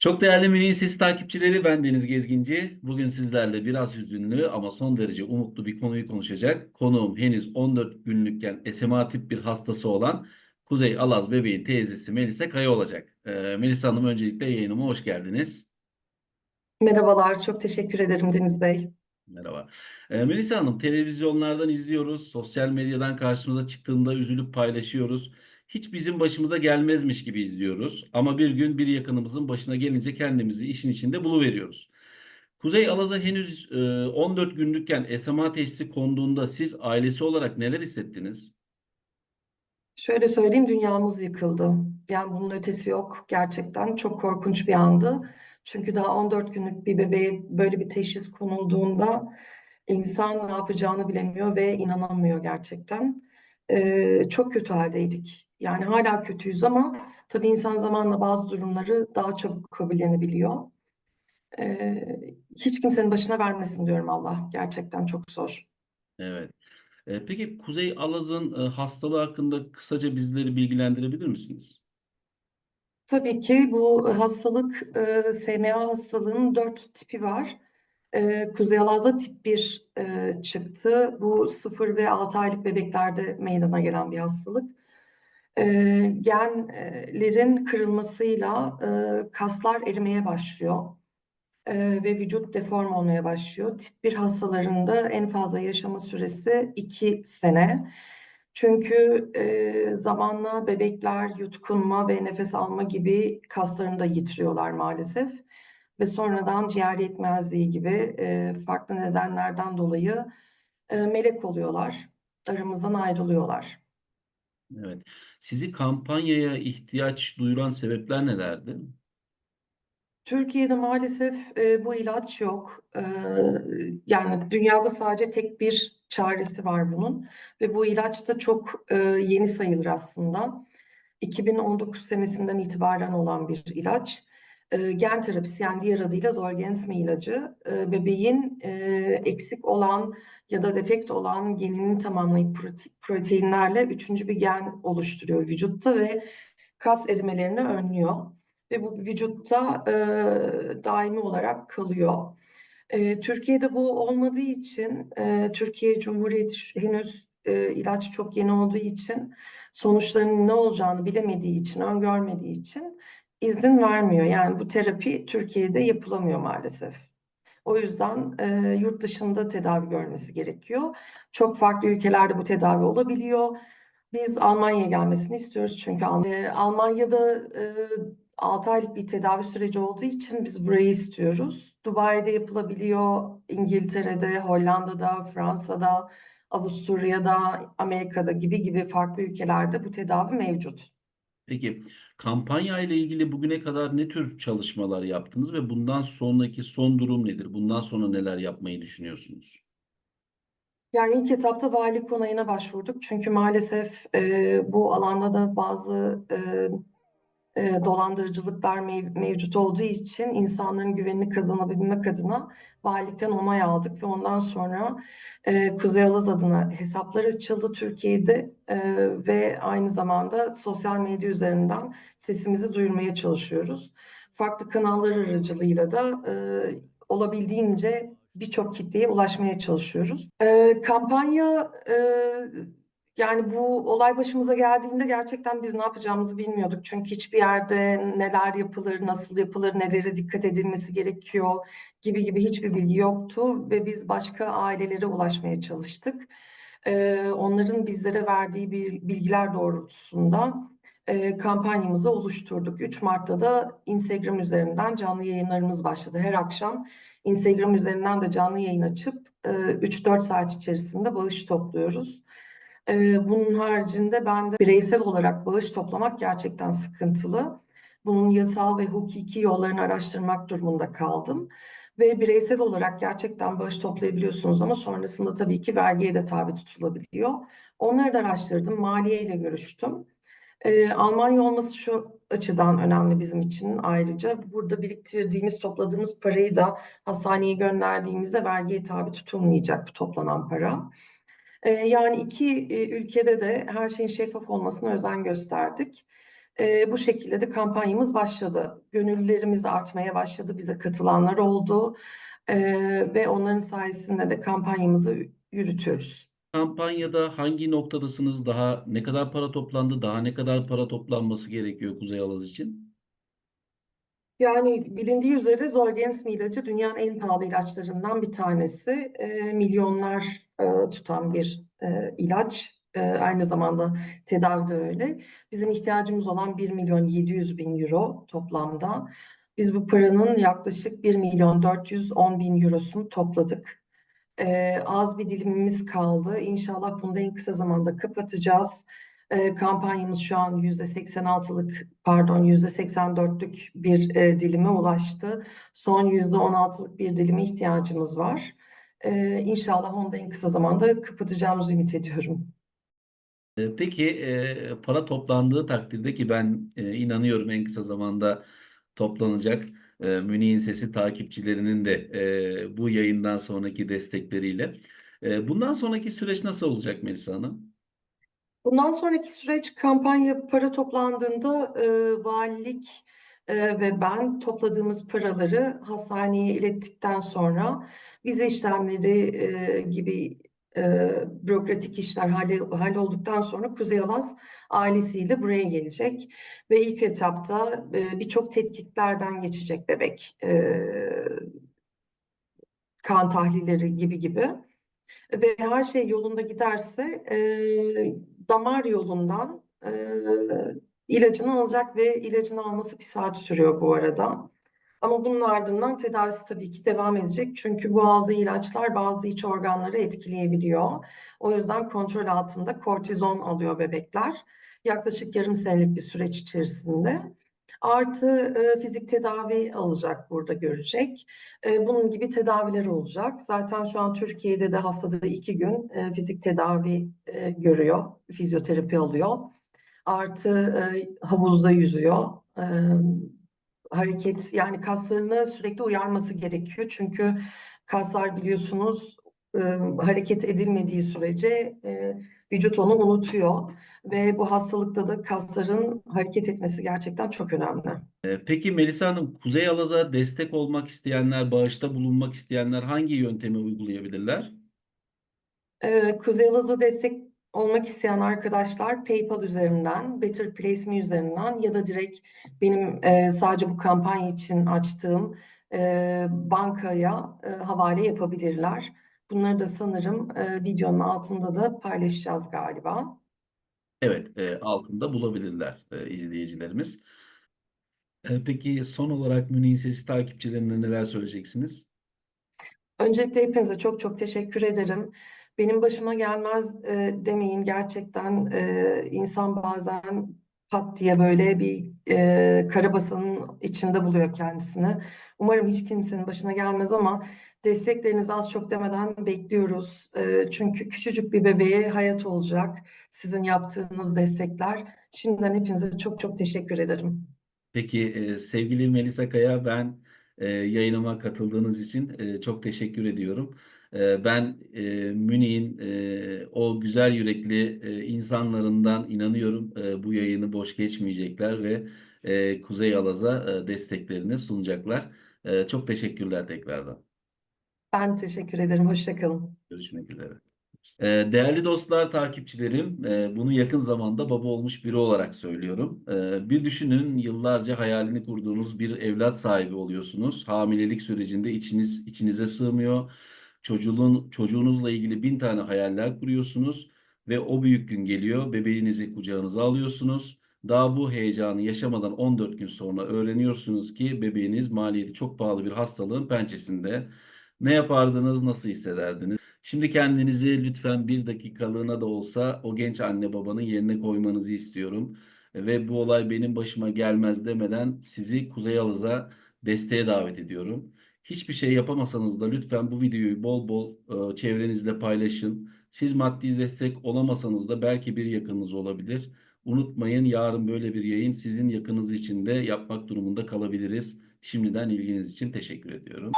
Çok değerli Mini Sesi takipçileri ben Deniz Gezginci. Bugün sizlerle biraz hüzünlü ama son derece umutlu bir konuyu konuşacak. Konuğum henüz 14 günlükken SMA tip bir hastası olan Kuzey Alaz bebeğin teyzesi Melisa Kaya olacak. Ee, Melisa Hanım öncelikle yayınıma hoş geldiniz. Merhabalar, çok teşekkür ederim Deniz Bey. Merhaba. Ee, Melisa Hanım televizyonlardan izliyoruz, sosyal medyadan karşımıza çıktığında üzülüp paylaşıyoruz. Hiç bizim başımıza gelmezmiş gibi izliyoruz. Ama bir gün bir yakınımızın başına gelince kendimizi işin içinde buluveriyoruz. Kuzey Alaz'a henüz e, 14 günlükken SMA teşhisi konduğunda siz ailesi olarak neler hissettiniz? Şöyle söyleyeyim, dünyamız yıkıldı. Yani bunun ötesi yok. Gerçekten çok korkunç bir andı. Çünkü daha 14 günlük bir bebeğe böyle bir teşhis konulduğunda insan ne yapacağını bilemiyor ve inanamıyor gerçekten. Ee, çok kötü haldeydik. Yani hala kötüyüz ama tabii insan zamanla bazı durumları daha çabuk kabullenebiliyor. Ee, hiç kimsenin başına vermesin diyorum Allah. Gerçekten çok zor. Evet. E, peki Kuzey Alaz'ın e, hastalığı hakkında kısaca bizleri bilgilendirebilir misiniz? Tabii ki bu hastalık e, SMA hastalığının dört tipi var. E, Kuzey Alaz'da tip 1 e, çıktı. Bu 0 ve 6 aylık bebeklerde meydana gelen bir hastalık. E, genlerin kırılmasıyla e, kaslar erimeye başlıyor e, ve vücut deform olmaya başlıyor. Tip 1 hastalarında en fazla yaşama süresi 2 sene. Çünkü e, zamanla bebekler yutkunma ve nefes alma gibi kaslarını da yitiriyorlar maalesef. Ve sonradan ciğer yetmezliği gibi e, farklı nedenlerden dolayı e, melek oluyorlar. Aramızdan ayrılıyorlar. Evet. Sizi kampanyaya ihtiyaç duyuran sebepler nelerdi? Türkiye'de maalesef e, bu ilaç yok. E, yani dünyada sadece tek bir çaresi var bunun ve bu ilaç da çok e, yeni sayılır aslında. 2019 senesinden itibaren olan bir ilaç. E, gen terapisi yani diğer adıyla Zolgensma ilacı e, bebeğin e, eksik olan ya da defekt olan genini tamamlayıp prote- proteinlerle üçüncü bir gen oluşturuyor vücutta ve kas erimelerini önlüyor ve bu vücutta e, daimi olarak kalıyor. E, Türkiye'de bu olmadığı için e, Türkiye Cumhuriyeti henüz e, ilaç çok yeni olduğu için sonuçlarının ne olacağını bilemediği için, öngörmediği için izin vermiyor. Yani bu terapi Türkiye'de yapılamıyor maalesef. O yüzden e, yurt dışında tedavi görmesi gerekiyor. Çok farklı ülkelerde bu tedavi olabiliyor. Biz Almanya'ya gelmesini istiyoruz çünkü Al- Almanya'da e, 6 aylık bir tedavi süreci olduğu için biz burayı istiyoruz. Dubai'de yapılabiliyor, İngiltere'de, Hollanda'da, Fransa'da, Avusturya'da, Amerika'da gibi gibi farklı ülkelerde bu tedavi mevcut. Peki kampanya ile ilgili bugüne kadar ne tür çalışmalar yaptınız ve bundan sonraki son durum nedir? Bundan sonra neler yapmayı düşünüyorsunuz? Yani ilk etapta valilik onayına başvurduk. Çünkü maalesef e, bu alanda da bazı e, e, dolandırıcılıklar mev- mevcut olduğu için insanların güvenini kazanabilmek adına valilikten onay aldık ve ondan sonra e, Kuzey Alaz adına hesaplar açıldı Türkiye'de e, ve aynı zamanda sosyal medya üzerinden sesimizi duyurmaya çalışıyoruz. Farklı kanallar aracılığıyla da e, olabildiğince birçok kitleye ulaşmaya çalışıyoruz. E, kampanya e, yani bu olay başımıza geldiğinde gerçekten biz ne yapacağımızı bilmiyorduk. Çünkü hiçbir yerde neler yapılır, nasıl yapılır, nelere dikkat edilmesi gerekiyor gibi gibi hiçbir bilgi yoktu ve biz başka ailelere ulaşmaya çalıştık. Ee, onların bizlere verdiği bir bilgiler doğrultusunda e, kampanyamızı oluşturduk. 3 Mart'ta da Instagram üzerinden canlı yayınlarımız başladı. Her akşam Instagram üzerinden de canlı yayın açıp e, 3-4 saat içerisinde bağış topluyoruz. Bunun haricinde ben de bireysel olarak bağış toplamak gerçekten sıkıntılı. Bunun yasal ve hukuki yollarını araştırmak durumunda kaldım. Ve bireysel olarak gerçekten bağış toplayabiliyorsunuz ama sonrasında tabii ki vergiye de tabi tutulabiliyor. Onları da araştırdım, maliye görüştüm. Ee, Almanya olması şu açıdan önemli bizim için ayrıca. Burada biriktirdiğimiz, topladığımız parayı da hastaneye gönderdiğimizde vergiye tabi tutulmayacak bu toplanan para. Yani iki ülkede de her şeyin şeffaf olmasına özen gösterdik. Bu şekilde de kampanyamız başladı. Gönüllülerimiz artmaya başladı, bize katılanlar oldu ve onların sayesinde de kampanyamızı yürütüyoruz. Kampanyada hangi noktadasınız? Daha ne kadar para toplandı? Daha ne kadar para toplanması gerekiyor Kuzey Alaz için? Yani bilindiği üzere Zolgensma ilacı dünyanın en pahalı ilaçlarından bir tanesi. E, milyonlar e, tutan bir e, ilaç. E, aynı zamanda tedavi de öyle. Bizim ihtiyacımız olan 1 milyon 700 bin euro toplamda. Biz bu paranın yaklaşık 1 milyon 410 bin eurosunu topladık. E, az bir dilimimiz kaldı. İnşallah bunu da en kısa zamanda kapatacağız. E, kampanyamız şu an %86'lık pardon %84'lük bir e, dilime ulaştı. Son %16'lık bir dilime ihtiyacımız var. E, İnşallah onu da en kısa zamanda kapatacağımızı ümit ediyorum. E, Peki e, para toplandığı takdirde ki ben e, inanıyorum en kısa zamanda toplanacak e, Münih'in Sesi takipçilerinin de e, bu yayından sonraki destekleriyle. E, bundan sonraki süreç nasıl olacak Melisa Hanım? Bundan sonraki süreç kampanya para toplandığında e, valilik e, ve ben topladığımız paraları hastaneye ilettikten sonra vize işlemleri e, gibi e, bürokratik işler halle, hallolduktan sonra Kuzey Alas ailesiyle buraya gelecek ve ilk etapta e, birçok tetkiklerden geçecek bebek e, kan tahlilleri gibi gibi ve her şey yolunda giderse e, damar yolundan e, ilacını alacak ve ilacını alması bir saat sürüyor bu arada. Ama bunun ardından tedavisi tabii ki devam edecek. Çünkü bu aldığı ilaçlar bazı iç organları etkileyebiliyor. O yüzden kontrol altında kortizon alıyor bebekler. Yaklaşık yarım senelik bir süreç içerisinde. Artı e, fizik tedavi alacak burada görecek. E, bunun gibi tedaviler olacak. Zaten şu an Türkiye'de de haftada iki gün e, fizik tedavi e, görüyor, fizyoterapi alıyor. Artı e, havuzda yüzüyor. E, hareket yani kaslarını sürekli uyarması gerekiyor. Çünkü kaslar biliyorsunuz e, hareket edilmediği sürece e, vücut onu unutuyor ve bu hastalıkta da kasların hareket etmesi gerçekten çok önemli. E, Peki Melisa Hanım, Kuzey Alaz'a destek olmak isteyenler, bağışta bulunmak isteyenler hangi yöntemi uygulayabilirler? Ee, Kuzey Alaz'a destek olmak isteyen arkadaşlar PayPal üzerinden, Better Place Me üzerinden ya da direkt benim e, sadece bu kampanya için açtığım e, bankaya e, havale yapabilirler. Bunları da sanırım e, videonun altında da paylaşacağız galiba. Evet, e, altında bulabilirler e, izleyicilerimiz. E, peki son olarak Münih'in Sesi takipçilerine neler söyleyeceksiniz? Öncelikle hepinize çok çok teşekkür ederim. Benim başıma gelmez e, demeyin. Gerçekten e, insan bazen pat diye böyle bir e, karabasanın içinde buluyor kendisini. Umarım hiç kimsenin başına gelmez ama desteklerinizi az çok demeden bekliyoruz. E, çünkü küçücük bir bebeğe hayat olacak sizin yaptığınız destekler. Şimdiden hepinize çok çok teşekkür ederim. Peki e, sevgili Melisa Kaya ben e, yayınıma katıldığınız için e, çok teşekkür ediyorum. E, ben e, Münih'in e, o güzel yürekli e, insanlarından inanıyorum e, bu yayını boş geçmeyecekler ve e, Kuzey Alaz'a e, desteklerini sunacaklar. E, çok teşekkürler tekrardan. Ben teşekkür ederim. Hoşça kalın. Görüşmek üzere. Ee, Değerli dostlar, takipçilerim, e, bunu yakın zamanda baba olmuş biri olarak söylüyorum. Ee, Bir düşünün, yıllarca hayalini kurduğunuz bir evlat sahibi oluyorsunuz. Hamilelik sürecinde içiniz içinize sığmıyor. Çocuğun, çocuğunuzla ilgili bin tane hayaller kuruyorsunuz ve o büyük gün geliyor. Bebeğinizi kucağınıza alıyorsunuz. Daha bu heyecanı yaşamadan 14 gün sonra öğreniyorsunuz ki bebeğiniz maliyeti çok pahalı bir hastalığın pençesinde. Ne yapardınız, nasıl hissederdiniz? Şimdi kendinizi lütfen bir dakikalığına da olsa o genç anne babanın yerine koymanızı istiyorum. Ve bu olay benim başıma gelmez demeden sizi Kuzey Alız'a desteğe davet ediyorum. Hiçbir şey yapamasanız da lütfen bu videoyu bol bol e, çevrenizle paylaşın. Siz maddi destek olamasanız da belki bir yakınınız olabilir. Unutmayın yarın böyle bir yayın sizin yakınınız için de yapmak durumunda kalabiliriz. Şimdiden ilginiz için teşekkür ediyorum.